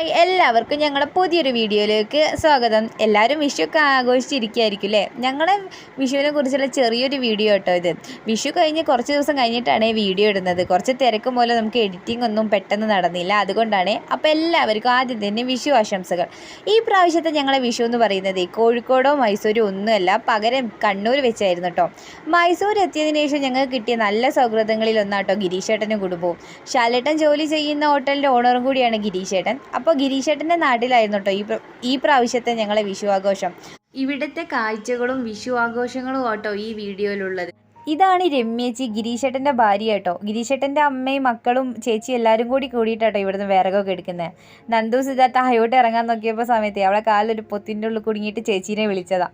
Hi എല്ലാവർക്കും ഞങ്ങളുടെ പുതിയൊരു വീഡിയോയിലേക്ക് സ്വാഗതം. എല്ലാവരും വിഷുവൊക്കെ ആഘോഷിച്ചിരിക്കുകയായിരിക്കും അല്ലേ ഞങ്ങളെ വിഷുവിനെ കുറിച്ചുള്ള ചെറിയൊരു വീഡിയോ കേട്ടോ ഇത്. വിഷു കഴിഞ്ഞ് കുറച്ച് ദിവസം കഴിഞ്ഞിട്ടാണ് വീഡിയോ ഇടുന്നത്. കുറച്ച് തിരക്ക് മൂലം നമുക്ക് എഡിറ്റിംഗ് ഒന്നും പെട്ടെന്ന് നടന്നില്ല. അതുകൊണ്ടാണ് അപ്പോൾ എല്ലാവർക്കും ആദ്യം തന്നെ വിഷു ആശംസകൾ. ഈ പ്രാവശ്യത്തെ ഞങ്ങളെ വിഷു എന്ന് പറയുന്നത് കോഴിക്കോടോ മൈസൂരോ ഒന്നുമല്ല പകരം കണ്ണൂർ വെച്ചായിരുന്നു കേട്ടോ. മൈസൂർ എത്തിയതിനു ശേഷം ഞങ്ങൾക്ക് കിട്ടിയ നല്ല സൗഹൃദങ്ങളിൽ ഒന്നാട്ടോ ഗിരീഷേട്ടനും കുടുംബവും. ശാലേട്ടൻ ജോലി ചെയ്യുന്ന ഹോട്ടലിന്റെ ഓണറും കൂടിയാണ് ഗിരീഷേട്ടൻ. അപ്പോൾ ഗിരീഷേട്ടന്റെ നാട്ടിലായിരുന്നു കേട്ടോ ഈ ഈ പ്രാവശ്യത്തെ ഞങ്ങളെ വിഷു ആഘോഷം ഇവിടുത്തെ കാഴ്ചകളും വിഷു ആഘോഷങ്ങളും ആട്ടോ ഈ വീഡിയോയിലുള്ളത്. ഇതാണ് രമ്യേച്ചി ഗിരീഷേട്ടന്റെ ഭാര്യ കേട്ടോ ഗിരീഷേട്ടന്റെ അമ്മയും മക്കളും ചേച്ചി എല്ലാവരും കൂടി കൂടിയിട്ടാട്ടോ ഇവിടുന്ന് വിറകൊക്കെ എടുക്കുന്നത് നന്ദു സിദ്ധാർത്ഥ ഹയോട്ട് ഇറങ്ങാൻ നോക്കിയപ്പോൾ സമയത്ത് അവളെ കാലൊരു പൊത്തിന്റെ ഉള്ളിൽ കുടുങ്ങിയിട്ട് ചേച്ചീനെ വിളിച്ചതാ.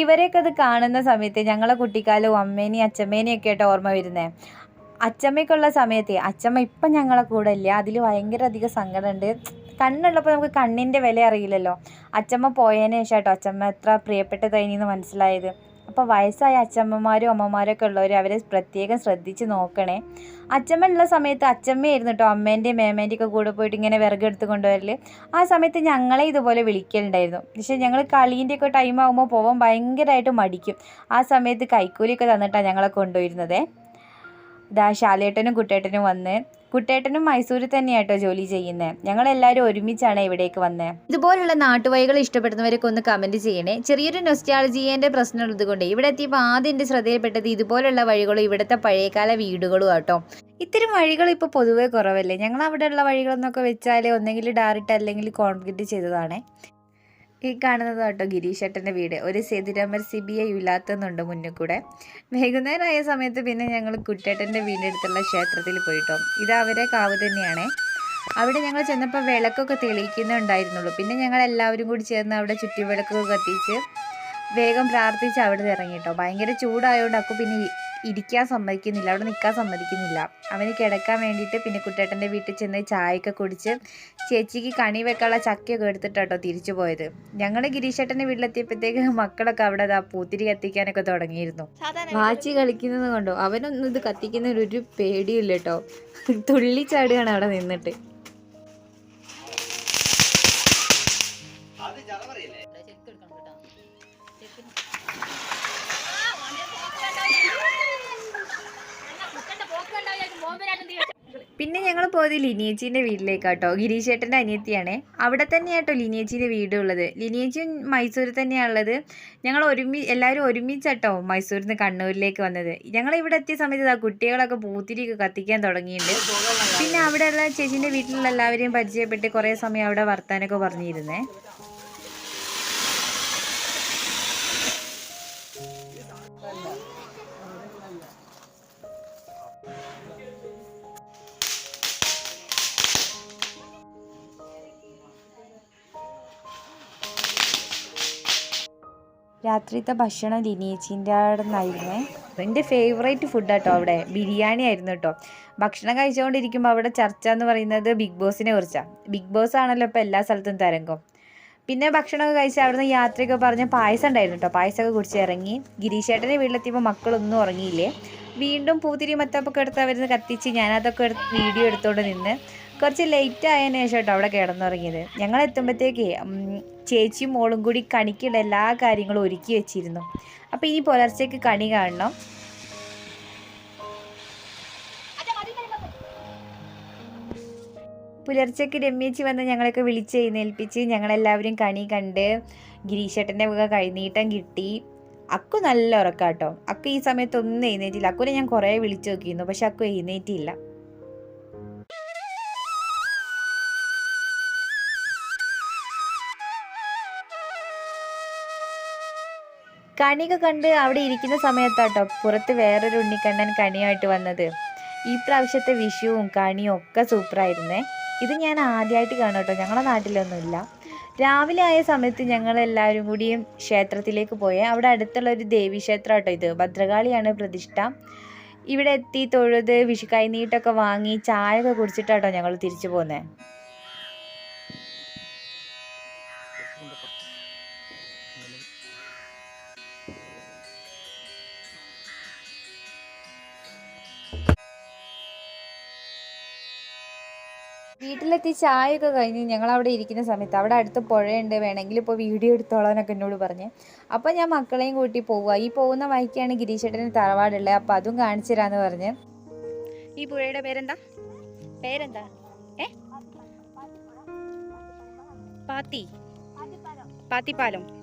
ഇവരെയൊക്കെ അത് കാണുന്ന സമയത്ത് ഞങ്ങളെ കുട്ടിക്കാലവും അമ്മേനെയും അച്ഛമ്മേനെയും ഒക്കെ ആയിട്ട് ഓർമ്മ വരുന്നത് അച്ചമ്മയ്ക്കുള്ള സമയത്ത് അച്ചമ്മ ഇപ്പം ഞങ്ങളെ കൂടെ ഇല്ല? അതിൽ ഭയങ്കര അധികം സങ്കടമുണ്ട് കണ്ണുള്ളപ്പോൾ നമുക്ക് കണ്ണിന്റെ വില അറിയില്ലല്ലോ. അച്ചമ്മ പോയതിന് ശേഷം കേട്ടോ. അച്ചമ്മ എത്ര പ്രിയപ്പെട്ടതായിന്ന് മനസ്സിലായത്. അപ്പോൾ വയസ്സായ അച്ചമ്മമാരും അമ്മമാരും ഒക്കെ ഉള്ളവർ അവരെ പ്രത്യേകം ശ്രദ്ധിച്ച് നോക്കണേ. അച്ചമ്മ ഉള്ള സമയത്ത് അച്ചമ്മയായിരുന്നു കേട്ടോ അമ്മേന്റെയും മേമേന്റെയും ഒക്കെ കൂടെ പോയിട്ട് ഇങ്ങനെ വിറകെടുത്ത് കൊണ്ടുവരൽ ആ സമയത്ത് ഞങ്ങളെ ഇതുപോലെ വിളിക്കലുണ്ടായിരുന്നു. പക്ഷേ ഞങ്ങൾ കളീന്റെ ഒക്കെ ടൈം ആകുമ്പോൾ പോകാൻ ഭയങ്കരമായിട്ട് മടിക്കും. ആ സമയത്ത് കൈക്കൂലിയൊക്കെ തന്നിട്ടാണ് ഞങ്ങളെ കൊണ്ടുവരുന്നത്. ദാ ശാലേട്ടനും കുട്ടേട്ടനും വന്ന്. കുട്ടേട്ടനും മൈസൂരിൽ തന്നെയാട്ടോ ജോലി ചെയ്യുന്നത് ഞങ്ങൾ എല്ലാവരും ഒരുമിച്ചാണ് ഇവിടേക്ക് വന്നത് ഇതുപോലുള്ള നാട്ടുവഴികൾ ഇഷ്ടപ്പെടുന്നവരൊക്കെ ഒന്ന് കമന്റ് ചെയ്യണേ. ചെറിയൊരു നൊസ്റ്റാളജിയേന്റെ പ്രശ്നം കൊണ്ട് ഇവിടെ എത്തിയപ്പോൾ ആദ്യം എന്റെ ശ്രദ്ധയിൽപ്പെട്ടത് ഇതുപോലുള്ള വഴികളും ഇവിടുത്തെ പഴയകാല വീടുകളും ആട്ടോ. ഇത്തരം വഴികൾ ഇപ്പോൾ പൊതുവേ കുറവല്ലേ? ഞങ്ങൾ അവിടെയുള്ള വഴികളെന്നൊക്കെ വെച്ചാൽ ഒന്നെങ്കിൽ ഡാറിട്ട് അല്ലെങ്കിൽ കോൺക്രീറ്റ് ചെയ്തതാണ്. ഈ കാണുന്നത് കേട്ടോ ഗിരീഷേട്ടന്റെ വീട്. ഒരു സെതിരമർ ഐ ഇല്ലാത്തതെന്നുണ്ട് മുന്നിൽ കൂടെ. വൈകുന്നേരമായ സമയത്ത് പിന്നെ ഞങ്ങൾ കുട്ടേട്ടന്റെ വീടിന്റെ അടുത്തുള്ള ക്ഷേത്രത്തിൽ പോയിട്ടോ. ഇത് അവരെ കാവ് തന്നെയാണ്. അവിടെ ഞങ്ങൾ ചെന്നപ്പോൾ വിളക്കൊക്കെ തെളിയിക്കുന്നുണ്ടായിരുന്നുള്ളൂ പിന്നെ ഞങ്ങൾ എല്ലാവരും കൂടി ചേർന്ന് അവിടെ ചുറ്റുവിളക്കൊക്കെ കത്തിച്ച് വേഗം പ്രാർത്ഥിച്ച് അവിടെ നിന്ന് ഇറങ്ങി കേട്ടോ ഭയങ്കര ചൂടായതുകൊണ്ട് അക്കു പിന്നെ ഇരിക്കാൻ സമ്മതിക്കുന്നില്ല. അവിടെ നിൽക്കാൻ സമ്മതിക്കുന്നില്ല. അവന് കിടക്കാൻ വേണ്ടിയിട്ട് പിന്നെ കുട്ടേട്ടന്റെ വീട്ടിൽ ചെന്ന് ചായയൊക്കെ കുടിച്ച് ചേച്ചിക്ക് കണി വെക്കാനുള്ള ചക്കയൊക്കെ എടുത്തിട്ടാട്ടോ തിരിച്ചു പോയത്. ഞങ്ങൾ ഗിരീഷേട്ടന്റെ വീട്ടിലെത്തിയപ്പോഴത്തേക്ക് മക്കളൊക്കെ അവിടെ അതാ പൂത്തിരി കത്തിക്കാനൊക്കെ തുടങ്ങിയിരുന്നു. വാച്ചി കളിക്കുന്നത് കൊണ്ടോ? അവനൊന്നും ഇത് കത്തിക്കുന്നതിന് ഒരു പേടിയില്ല കേട്ടോ. തുള്ളിച്ചാടുകയാണ് അവിടെ നിന്നിട്ട്. പിന്നെ ഞങ്ങൾ പോയത് ലിനിയേച്ചിന്റെ വീട്ടിലേക്കാട്ടോ. ഗിരീഷേട്ടന്റെ അനിയത്തിയാണേ. അവിടെ തന്നെയാട്ടോ വീട് ഉള്ളത് ലിനിയേച്ചിയും മൈസൂരിൽ തന്നെയാണുള്ളത്. ഞങ്ങൾ ഒരുമി എല്ലാവരും ഒരുമിച്ചാട്ടോ മൈസൂരിൽ നിന്ന് കണ്ണൂരിലേക്ക് വന്നത്. ഞങ്ങൾ ഇവിടെ എത്തിയ സമയത്ത് ആ കുട്ടികളൊക്കെ പൂത്തിരിയൊക്കെ കത്തിക്കാൻ തുടങ്ങിയിട്ടുണ്ട്. പിന്നെ അവിടെയുള്ള ചേച്ചീന്റെ വീട്ടിലുള്ള എല്ലാവരെയും പരിചയപ്പെട്ട് കുറേ സമയം അവിടെ വർത്താനൊക്കെ പറഞ്ഞിരുന്നേ. രാത്രിത്തെ ഭക്ഷണം ലിനിയേച്ചിന്റെ അവിടെ നിന്നായിരുന്നേ എന്റെ ഫേവറേറ്റ് ഫുഡ് കേട്ടോ അവിടെ. ബിരിയാണി ആയിരുന്നു കേട്ടോ ഭക്ഷണം കഴിച്ചുകൊണ്ടിരിക്കുമ്പോൾ അവിടെ ചർച്ച എന്ന് പറയുന്നത് ബിഗ് ബോസിനെ കുറിച്ചാണ് ബിഗ് ബോസ് ആണല്ലോ ഇപ്പോൾ എല്ലാ സ്ഥലത്തും തരംഗം. പിന്നെ ഭക്ഷണമൊക്കെ കഴിച്ച് അവിടുന്ന് യാത്രയൊക്കെ പറഞ്ഞ് പായസം ഉണ്ടായിരുന്നു കേട്ടോ പായസമൊക്കെ കുടിച്ച് ഇറങ്ങി. ഗിരീഷേട്ടന്റെ വീട്ടിലെത്തിയപ്പോൾ മക്കളൊന്നും ഉറങ്ങിയില്ലേ. വീണ്ടും പൂതിരി മത്തപ്പൊക്കെ എടുത്ത് അവരുന്ന് കത്തിച്ച് ഞാനതൊക്കെ വീഡിയോ എടുത്തുകൊണ്ട് നിന്ന്. കുറച്ച് ലേറ്റ് ആയതിനു ശേഷം കേട്ടോ അവിടെ കിടന്നുറങ്ങിയത്. ഞങ്ങൾ എത്തുമ്പോഴത്തേക്ക് ചേച്ചിയും മോളും കൂടി കണിക്കുള്ള എല്ലാ കാര്യങ്ങളും ഒരുക്കി വെച്ചിരുന്നു. അപ്പോൾ ഇനി പുലർച്ചയ്ക്ക് കണി കാണണം. പുലർച്ചയ്ക്ക് രമ്യച്ചി വന്ന് ഞങ്ങളൊക്കെ വിളിച്ച് എഴുന്നേൽപ്പിച്ച് ഞങ്ങളെല്ലാവരും കണി കണ്ട് ഗിരീഷേട്ടന്റെ വക കൈനീട്ടം കിട്ടി. അക്കു നല്ല ഉറക്കാട്ടോ. അക്കു ഈ സമയത്ത് ഒന്നും എഴുന്നേറ്റില്ല. അക്കുനെ ഞാൻ കുറേ വിളിച്ചു നോക്കിയിരുന്നു പക്ഷെ അക്കു എഴുന്നേറ്റില്ല. കണിയൊക്കെ കണ്ട് അവിടെ ഇരിക്കുന്ന സമയത്താട്ടോ പുറത്ത് വേറൊരു ഉണ്ണിക്കണ്ണൻ കണിയായിട്ട് വന്നത്. ഈ പ്രാവശ്യത്തെ വിഷുവും കണിയും ഒക്കെ സൂപ്പറായിരുന്നേ. ഇത് ഞാൻ ആദ്യമായിട്ട് കാണും കേട്ടോ ഞങ്ങളുടെ നാട്ടിലൊന്നുമില്ല. രാവിലെ ആയ സമയത്ത് ഞങ്ങൾ എല്ലാവരും കൂടിയും ക്ഷേത്രത്തിലേക്ക് പോയേ. അവിടെ അടുത്തുള്ള ഒരു ദേവീക്ഷേത്രം കേട്ടോ ഇത്. ഭദ്രകാളിയാണ് പ്രതിഷ്ഠ. ഇവിടെ എത്തി തൊഴുത് വിഷു കൈനീട്ടൊക്കെ വാങ്ങി ചായ ഒക്കെ കുടിച്ചിട്ടാട്ടോ ഞങ്ങൾ തിരിച്ചു പോകുന്നത് വീട്ടിലെത്തി ചായയൊക്കെ കഴിഞ്ഞ് ഞങ്ങൾ അവിടെ ഇരിക്കുന്ന സമയത്ത് അവിടെ അടുത്ത് പുഴയുണ്ട്. വേണമെങ്കിൽ ഇപ്പോൾ വീഡിയോ എടുത്തോളാനൊക്കെ എന്നോട് പറഞ്ഞ്. അപ്പോൾ ഞാൻ മക്കളെയും കൂട്ടി പോവുക. ഈ പോകുന്ന വഴിക്കാണ് ഗിരീഷേട്ടന് തറവാടുള്ളത്. അപ്പോൾ അതും കാണിച്ചു തരാമെന്ന് പറഞ്ഞ്. ഈ പുഴയുടെ പേരെന്താ? പേരെന്താ? ഏ? പാത്തി. പാത്തിപ്പാലം.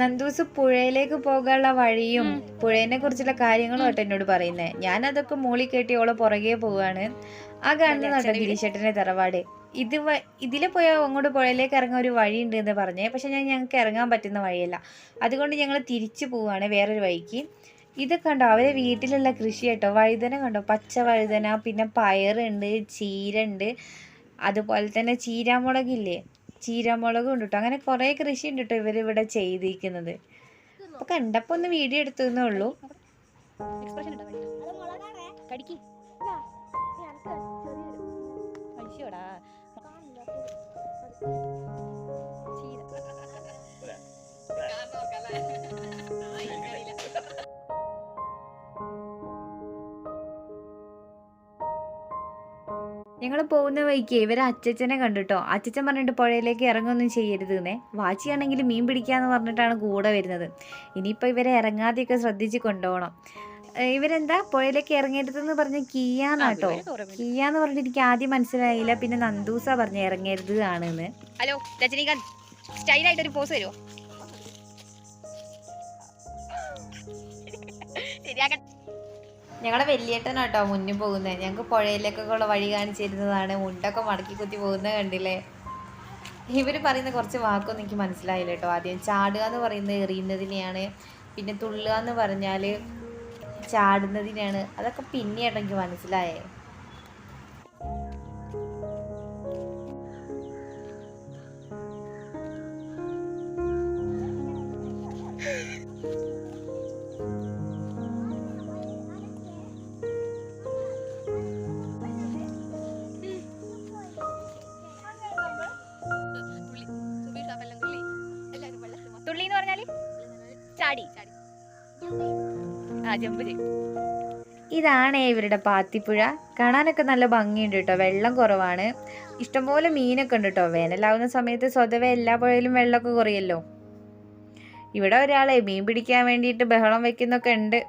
നന്ദൂസ് പുഴയിലേക്ക് പോകാനുള്ള വഴിയും പുഴേനെ കുറിച്ചുള്ള കാര്യങ്ങളും ആട്ടോ എന്നോട് പറയുന്നത് ഞാൻ അതൊക്കെ മൂളി കെട്ടി ഓളെ പുറകെ പോവാണ്. ആ കാണുന്നതാട്ടോ ഗിരിശേട്ടന്റെ തറവാട്. ഇത് ഇതിലെ പോയാൽ അങ്ങോട്ട് പുഴയിലേക്ക് ഇറങ്ങാൻ ഒരു വഴി ഉണ്ട് എന്ന് പറഞ്ഞേ. പക്ഷെ ഞാൻ ഞങ്ങൾക്ക് ഇറങ്ങാൻ പറ്റുന്ന വഴിയല്ല. അതുകൊണ്ട് ഞങ്ങൾ തിരിച്ചു പോവാണ് വേറൊരു വഴിക്ക്. ഇത് കണ്ടോ അവരെ വീട്ടിലുള്ള കൃഷി കേട്ടോ. വഴുതന കണ്ടോ? പച്ച വഴുതന പിന്നെ പയറുണ്ട് ചീര ഉണ്ട് അതുപോലെ തന്നെ ചീരാമുളകില്ലേ? ചീരാമുളകും ഉണ്ട് കേട്ടോ അങ്ങനെ കുറേ കൃഷി ഉണ്ട് കേട്ടോ ഇവരിവിടെ ചെയ്തിരിക്കുന്നത്. അപ്പോൾ കണ്ടപ്പോൾ ഒന്ന് വീഡിയോ എടുത്തതേ ഉള്ളൂ. എക്സ്പ്രഷൻ ഞങ്ങൾ പോകുന്ന വഴിക്ക് ഇവരെ അച്ചച്ചനെ കണ്ടിട്ടോ? അച്ചച്ചൻ പറഞ്ഞിട്ട് പുഴയിലേക്ക് ഇറങ്ങൊന്നും ചെയ്യരുത് എന്നേ വാച്ചിയാണെങ്കിൽ മീൻ പിടിക്കാന്ന് പറഞ്ഞിട്ടാണ് കൂടെ വരുന്നത്. ഇനിയിപ്പോൾ ഇവരെ ഇറങ്ങാതെയൊക്കെ ശ്രദ്ധിച്ച് കൊണ്ടുപോകണം. ഇവരെന്താ പുഴയിലേക്ക് ഇറങ്ങരുതെന്ന് പറഞ്ഞ കീയാന്നാട്ടോ. കീയാന്ന് പറഞ്ഞിട്ട് എനിക്ക് ആദ്യം മനസ്സിലായില്ല. പിന്നെ നന്ദൂസ പറഞ്ഞ ഇറങ്ങരുത് ആണെന്ന്. ഹലോ രജനീകാന്ത് സ്റ്റൈലായിട്ട് ഒരു പോസ് തരുമോ ശരിയാക്കട്ടെ. ഞങ്ങളെ വലിയേട്ടനാട്ടോ മുന്നിൽ പോകുന്നത് ഞങ്ങൾക്ക് പുഴയിലേക്കൊക്കെ ഉള്ള വഴി കാണിച്ചു തരുന്നതാണ് മുണ്ടൊക്കെ മടക്കി കുത്തി പോകുന്നത് കണ്ടില്ലേ? ഇവർ പറയുന്ന കുറച്ച് വാക്കൊന്നും എനിക്ക് മനസ്സിലായില്ല കേട്ടോ ആദ്യം. ചാടുക എന്ന് പറയുന്നത് എറിയുന്നതിനെയാണ്. പിന്നെ തുള്ളുക എന്ന് പറഞ്ഞാൽ ചാടുന്നതിനെയാണ്. അതൊക്കെ പിന്നെയാട്ടോ എനിക്ക് മനസ്സിലായേ. ജമ്പ് ഇതാണ് ഇതാണേ ഇവരുടെ പാത്തിപ്പുഴ. കാണാനൊക്കെ നല്ല ഭംഗിയുണ്ട് കേട്ടോ വെള്ളം കുറവാണ്. ഇഷ്ടംപോലെ മീനൊക്കെ ഉണ്ട് കേട്ടോ വേനലാവുന്ന സമയത്ത് സ്വതവേ എല്ലാ പുഴയിലും വെള്ളമൊക്കെ കുറയല്ലോ. ഇവിടെ ഒരാളെ മീൻ പിടിക്കാൻ വേണ്ടിയിട്ട് ബഹളം വെക്കുന്നൊക്കെ ഉണ്ട്.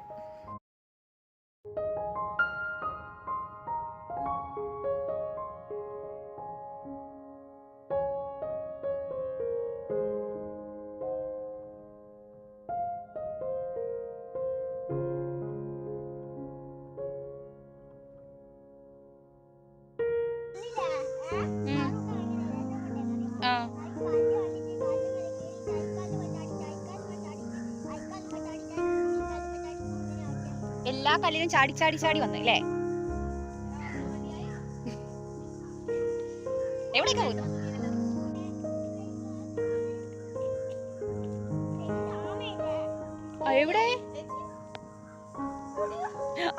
എല്ലാ കല്ലിലും ചാടി ചാടി ചാടി വന്നു അല്ലേ എവിടേക്ക് ആ, എവിടെ?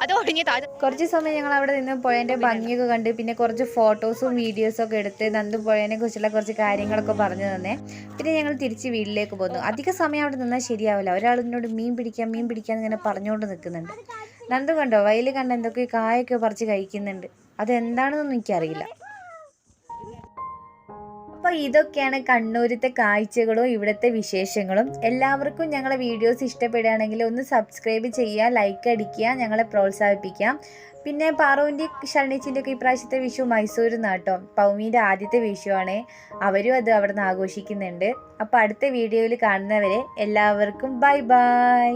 അത് ഒഴിഞ്ഞ് താഴെ കുറച്ച് സമയം ഞങ്ങൾ അവിടെ നിന്ന് പുഴേന്റെ ഭംഗിയൊക്കെ കണ്ട് പിന്നെ കുറച്ച് ഫോട്ടോസും വീഡിയോസും ഒക്കെ എടുത്ത് നന്ദു പുഴേനെ കുറിച്ചുള്ള കുറച്ച് കാര്യങ്ങളൊക്കെ പറഞ്ഞു തന്നെ. പിന്നെ ഞങ്ങൾ തിരിച്ച് വീട്ടിലേക്ക് പോന്നു. അധിക സമയം അവിടെ നിന്നാൽ ശരിയാവില്ല. ഒരാൾ മീൻ പിടിക്കാം മീൻ പിടിക്കാം ഇങ്ങനെ പറഞ്ഞുകൊണ്ട് നിൽക്കുന്നുണ്ട്. നന്ദു കണ്ടോ? വയലിൽ കണ്ട എന്തൊക്കെ കായൊക്കെ പറിച്ച് കഴിക്കുന്നുണ്ട്. അതെന്താണെന്നൊന്നും എനിക്കറിയില്ല. അപ്പോൾ ഇതൊക്കെയാണ് കണ്ണൂരിത്തെ കാഴ്ചകളും ഇവിടുത്തെ വിശേഷങ്ങളും. എല്ലാവർക്കും ഞങ്ങളുടെ വീഡിയോസ് ഇഷ്ടപ്പെടുകയാണെങ്കിൽ ഒന്ന് സബ്സ്ക്രൈബ് ചെയ്യുക ലൈക്ക് അടിക്കുക ഞങ്ങളെ പ്രോത്സാഹിപ്പിക്കാം. പിന്നെ പാറുവിന്റെ ശരണിച്ചിന്റെ ഒക്കെ ഇപ്രാവശ്യത്തെ വിഷു മൈസൂരിൽ നിന്നാട്ടോ പൗമീന്റെ ആദ്യത്തെ വിഷുവാണ്. അവരും അത് അവിടെ നിന്ന് ആഘോഷിക്കുന്നുണ്ട്. അപ്പോൾ അടുത്ത വീഡിയോയിൽ കാണുന്നവരെ എല്ലാവർക്കും ബൈ ബൈ